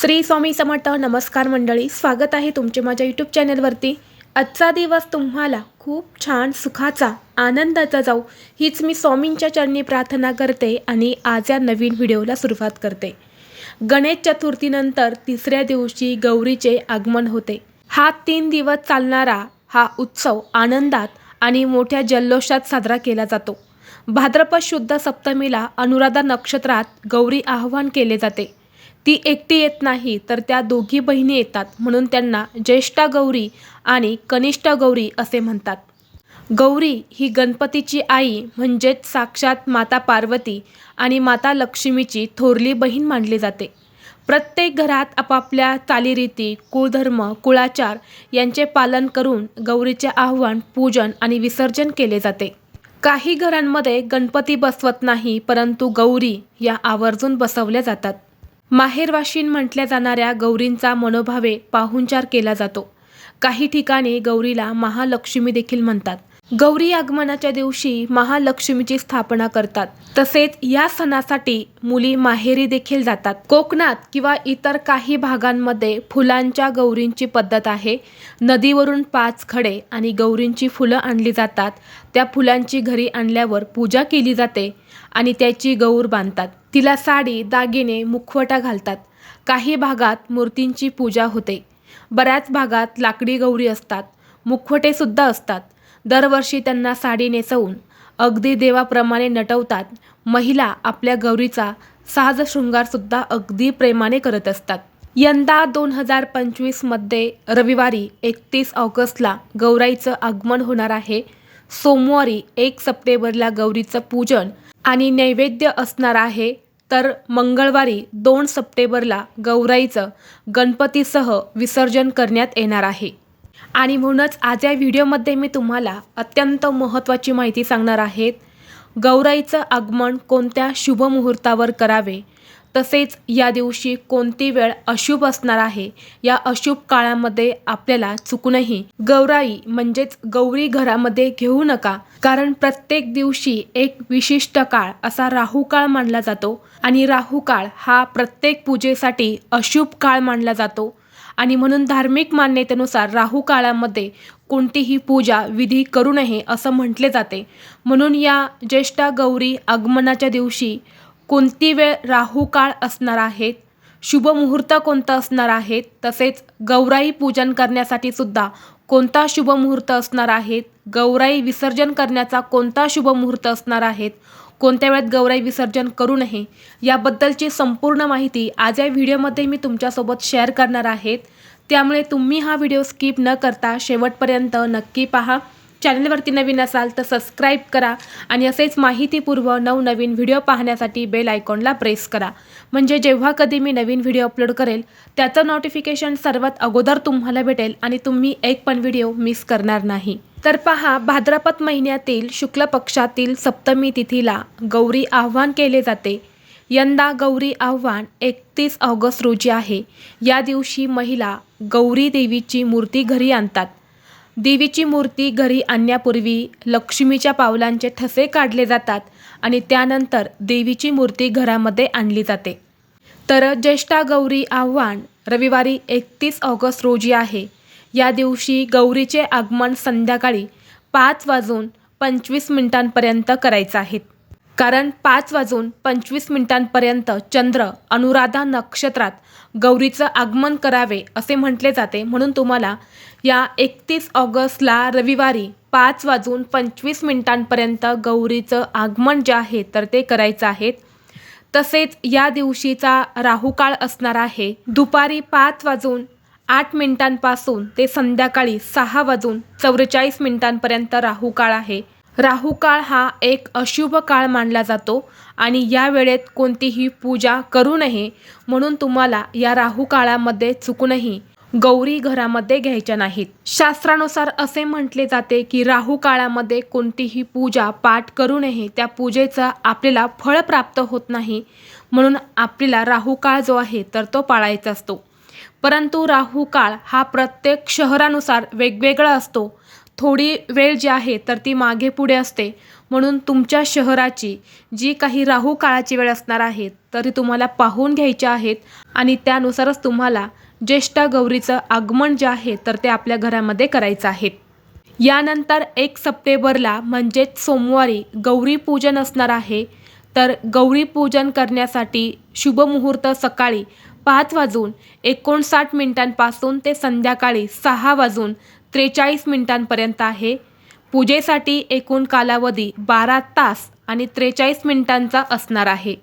श्री स्वामी समर्थ नमस्कार मंडळी. स्वागत आहे तुमचे माझ्या यूट्यूब चॅनलवरती आजचा दिवस तुम्हाला खूप छान सुखाचा आनंदाचा जाऊ हीच मी स्वामींच्या चरणी प्रार्थना करते आणि आज या नवीन व्हिडिओला सुरुवात करते. गणेश चतुर्थीनंतर तिसऱ्या दिवशी गौरीचे आगमन होते. हा तीन दिवस चालणारा हा उत्सव आनंदात आणि मोठ्या जल्लोषात साजरा केला जातो. भाद्रपद शुद्ध सप्तमीला अनुराधा नक्षत्रात गौरी आवाहन केले जाते. ती एकटी येत नाही तर त्या दोघी बहिणी येतात म्हणून त्यांना ज्येष्ठा गौरी आणि कनिष्ठ गौरी असे म्हणतात. गौरी ही गणपतीची आई म्हणजेच साक्षात माता पार्वती आणि माता लक्ष्मीची थोरली बहीण मानली जाते. प्रत्येक घरात आपापल्या चालीरीती कुळधर्म कुळाचार यांचे पालन करून गौरीचे आव्हान पूजन आणि विसर्जन केले जाते. काही घरांमध्ये गणपती बसवत नाही परंतु गौरी या आवर्जून बसवल्या जातात. माहेरवाशीन म्हटल्या जाणाऱ्या गौरींचा मनोभावे पाहुणचार केला जातो. काही ठिकाणी गौरीला महालक्ष्मी देखील म्हणतात. गौरी आगमनाच्या दिवशी महालक्ष्मीची स्थापना करतात. तसेच या सणासाठी मुली माहेरी देखील जातात. कोकणात किंवा इतर काही भागांमध्ये फुलांच्या गौरींची पद्धत आहे. नदीवरून पाच खडे आणि गौरींची फुलं आणली जातात. त्या फुलांची घरी आणल्यावर पूजा केली जाते आणि त्याची गौर बांधतात. तिला साडी दागिने मुखवटा घालतात. काही भागात मूर्तींची पूजा होते. बऱ्याच भागात लाकडी गौरी असतात. मुखवटेसुद्धा असतात. दरवर्षी त्यांना साडी नेसवून अगदी देवाप्रमाणे नटवतात. महिला आपल्या गौरीचा साज शृंगारसुद्धा अगदी प्रेमाने करत असतात. यंदा दोन हजार पंचवीसमध्ये रविवारी एकतीस ऑगस्टला गौराईचं आगमन होणार आहे. सोमवारी एक सप्टेंबरला गौरीचं पूजन आणि नैवेद्य असणार आहे. तर मंगळवारी दोन सप्टेंबरला गौराईचं गणपतीसह विसर्जन करण्यात येणार आहे. आणि म्हणूनच आज या व्हिडिओमध्ये मी तुम्हाला अत्यंत महत्त्वाची माहिती सांगणार आहेत. गौराईचं आगमन कोणत्या शुभ मुहूर्तावर करावे? तसेच या दिवशी कोणती वेळ अशुभ असणार आहे? या अशुभ काळामध्ये आपल्याला चुकूनही गौराई म्हणजेच गौरी घरामध्ये घेऊ नका. कारण प्रत्येक दिवशी एक विशिष्ट काळ असा राहू काळ मानला जातो. आणि राहू काळ हा प्रत्येक पूजेसाठी अशुभ काळ मानला जातो. आणि म्हणून धार्मिक मान्यतेनुसार राहू काळामध्ये कोणतीही पूजा विधी करू नये असं म्हटले जाते. म्हणून या ज्येष्ठा गौरी आगमनाच्या दिवशी कोणती वेळ राहू काळ असणार आहेत शुभ मुहूर्त कोणतं असणार आहेत तसेच गौराई पूजन करण्यासाठी सुद्धा कोणता शुभ मुहूर्त असणार आहेत गौराई विसर्जन करण्याचा कोणता शुभ मुहूर्त असणार आहेत कोणत्या वेळेत गौराई विसर्जन करू नये? याबद्दलची संपूर्ण माहिती आज या व्हिडिओमध्ये मी तुमच्यासोबत शेअर करणार आहेत त्यामुळे तुम्ही हा व्हिडिओ स्किप न करता शेवटपर्यंत नक्की पहा. चॅनलवरती नवीन असाल तर सबस्क्राईब करा आणि असेच माहितीपूर्व नवनवीन व्हिडिओ पाहण्यासाठी बेल आयकॉनला प्रेस करा. म्हणजे जेव्हा कधी मी नवीन व्हिडिओ अपलोड करेल त्याचं नोटिफिकेशन सर्वात अगोदर तुम्हाला भेटेल आणि तुम्ही एक पण व्हिडिओ मिस करणार नाही. तर पहा भाद्रपद महिन्यातील शुक्ल पक्षातील सप्तमी तिथीला गौरी आव्हान केले जाते. यंदा गौरी आव्हान एकतीस ऑगस्ट रोजी आहे. या दिवशी महिला गौरी देवीची मूर्ती घरी आणतात. देवीची मूर्ती घरी आणण्यापूर्वी लक्ष्मीच्या पावलांचे ठसे काढले जातात आणि त्यानंतर देवीची मूर्ती घरामध्ये आणली जाते. तर ज्येष्ठा गौरी आव्हान रविवारी एकतीस ऑगस्ट रोजी आहे. या दिवशी गौरीचे आगमन संध्याकाळी पाच वाजून पंचवीस मिनिटांपर्यंत करायचं आहे. कारण पाच वाजून पंचवीस मिनिटांपर्यंत चंद्र अनुराधा नक्षत्रात गौरीचं आगमन करावे असे म्हटले जाते. म्हणून तुम्हाला या एकतीस ऑगस्टला रविवारी पाच वाजून पंचवीस मिनिटांपर्यंत गौरीचं आगमन जे आहे तर ते करायचं आहे. तसेच या दिवशीचा राहुकाळ असणार आहे. दुपारी पाच वाजून आठ मिनिटांपासून ते संध्याकाळी सहा वाजून चौवेचाळीस मिनिटांपर्यंत राहुकाळ आहे. राहू काळ हा एक अशुभ काळ मानला जातो आणि या वेळेत कोणतीही पूजा करू नये म्हणून तुम्हाला या राहू काळामध्ये चुकूनही गौरी घरामध्ये घ्यायच्या नाहीत. शास्त्रानुसार असे म्हटले जाते की राहू काळामध्ये कोणतीही पूजा पाठ करू नये. त्या पूजेचं आपल्याला फळ प्राप्त होत नाही म्हणून आपल्याला राहू काळ जो आहे तर तो पाळायचा असतो. परंतु राहू काळ हा प्रत्येक शहरानुसार वेगवेगळा असतो. थोडी वेळ जी आहे तर ती मागे पुढे असते. म्हणून तुमच्या शहराची जी काही राहू काळाची वेळ असणार आहे तरी तुम्हाला पाहून घ्यायच्या आहेत आणि त्यानुसारच तुम्हाला ज्येष्ठ गौरीचं आगमन जे आहे तर ते आपल्या घरामध्ये करायचं आहे. यानंतर एक सप्टेंबरला म्हणजेच सोमवारी गौरी पूजन असणार आहे. तर गौरी पूजन करण्यासाठी शुभमुहूर्त सकाळी पाच वाजून एकोणसाठ मिनिटांपासून ते संध्याकाळी सहा वाजून त्रेचाळीस मिनिटांपर्यंत आहे. पूजेसाठी एकूण कालावधी बारा तास आणि त्रेचाळीस मिनिटांचा असणार आहे.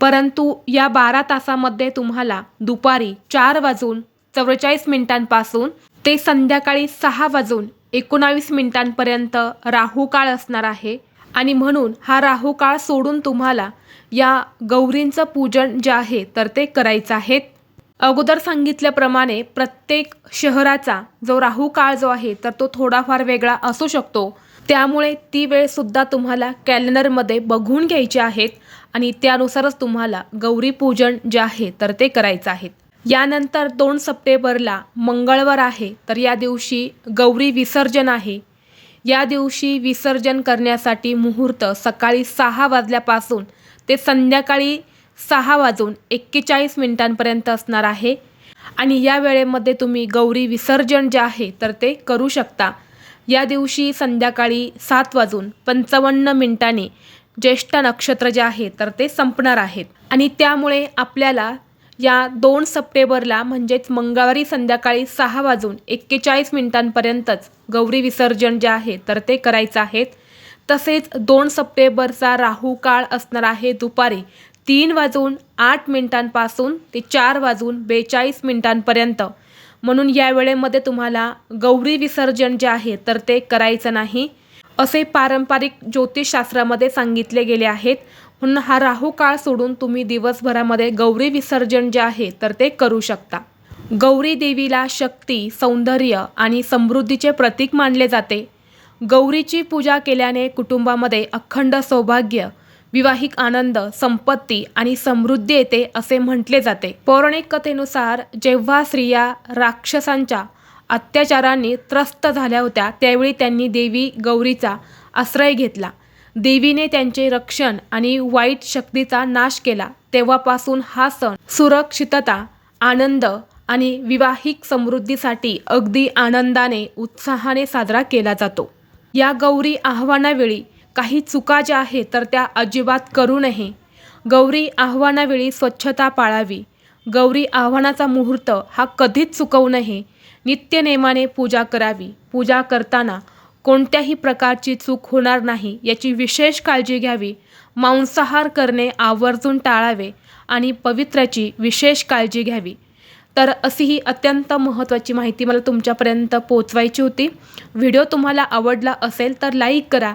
परंतु या बारा तासामध्ये तुम्हाला दुपारी चार वाजून चव्वेचाळीस मिनिटांपासून ते संध्याकाळी सहा वाजून एकोणावीस मिनिटांपर्यंत राहू काळ असणार आहे आणि म्हणून हा राहू काळ सोडून तुम्हाला या गौरींचं पूजन जे आहे तर ते करायचं आहेत अगोदर सांगितल्याप्रमाणे प्रत्येक शहराचा जो राहू काळ जो आहे तर तो थोडाफार वेगळा असू शकतो. त्यामुळे ती वेळसुद्धा तुम्हाला कॅलेंडरमध्ये बघून घ्यायची आहेत आणि त्यानुसारच तुम्हाला गौरी पूजन जे आहे तर ते करायचं आहे. यानंतर दोन सप्टेंबरला मंगळवार आहे तर या दिवशी गौरी विसर्जन आहे. या दिवशी विसर्जन करण्यासाठी मुहूर्त सकाळी सहा वाजल्यापासून ते संध्याकाळी सहा वाजून एक्केचाळीस मिनिटांपर्यंत असणार आहे. आणि या वेळेमध्ये तुम्ही गौरी विसर्जन जे आहे तर ते करू शकता. या दिवशी संध्याकाळी सात वाजून पंचावन्न मिनिटांनी ज्येष्ठ नक्षत्र जे आहे तर ते संपणार आहेत. आणि त्यामुळे आपल्याला या दोन सप्टेंबरला म्हणजेच मंगळवारी संध्याकाळी सहा वाजून एक्केचाळीस मिनिटांपर्यंतच गौरी विसर्जन जे आहे तर ते करायचं आहेत तसेच दोन सप्टेंबरचा राहू काळ असणार आहे दुपारी. तीन वाजून आठ मिनिटांपासून ते चार वाजून बेचाळीस मिनिटांपर्यंत. म्हणून या वेळेमध्ये तुम्हाला गौरी विसर्जन जे आहे तर ते करायचं नाही. असे पारंपरिक ज्योतिषशास्त्रामध्ये सांगितले गेले आहेत. म्हणून हा राहू काळ सोडून तुम्ही दिवसभरामध्ये गौरी विसर्जन जे आहे तर ते करू शकता. गौरी देवीला शक्ती सौंदर्य आणि समृद्धीचे प्रतीक मानले जाते. गौरीची पूजा केल्याने कुटुंबामध्ये अखंड सौभाग्य विवाहिक आनंद संपत्ती आणि समृद्धी येते असे म्हटले जाते. पौराणिक कथेनुसार जेव्हा स्त्रिया राक्षसांच्या अत्याचारांनी त्रस्त झाल्या होत्या त्यावेळी त्यांनी देवी गौरीचा आश्रय घेतला. देवीने त्यांचे रक्षण आणि वाईट शक्तीचा नाश केला. तेव्हापासून हा सण सुरक्षितता आनंद आणि विवाहिक समृद्धीसाठी अगदी आनंदाने उत्साहाने साजरा केला जातो. या गौरी आव्हानावेळी काही चुका ज्या आहेत तर त्या अजिबात करू नये. गौरी आव्हानावेळी स्वच्छता पाळावी. गौरी आव्हानाचा मुहूर्त हा कधीच चुकवू नये. नित्यनेमाने पूजा करावी. पूजा करताना कोणत्याही प्रकारची चूक होणार नाही याची विशेष काळजी घ्यावी. मांसाहार करणे आवर्जून टाळावे आणि पवित्र्याची विशेष काळजी घ्यावी. तर अशी ही अत्यंत महत्त्वाची माहिती मला तुमच्यापर्यंत पोचवायची होती. व्हिडिओ तुम्हाला आवडला असेल तर लाईक करा.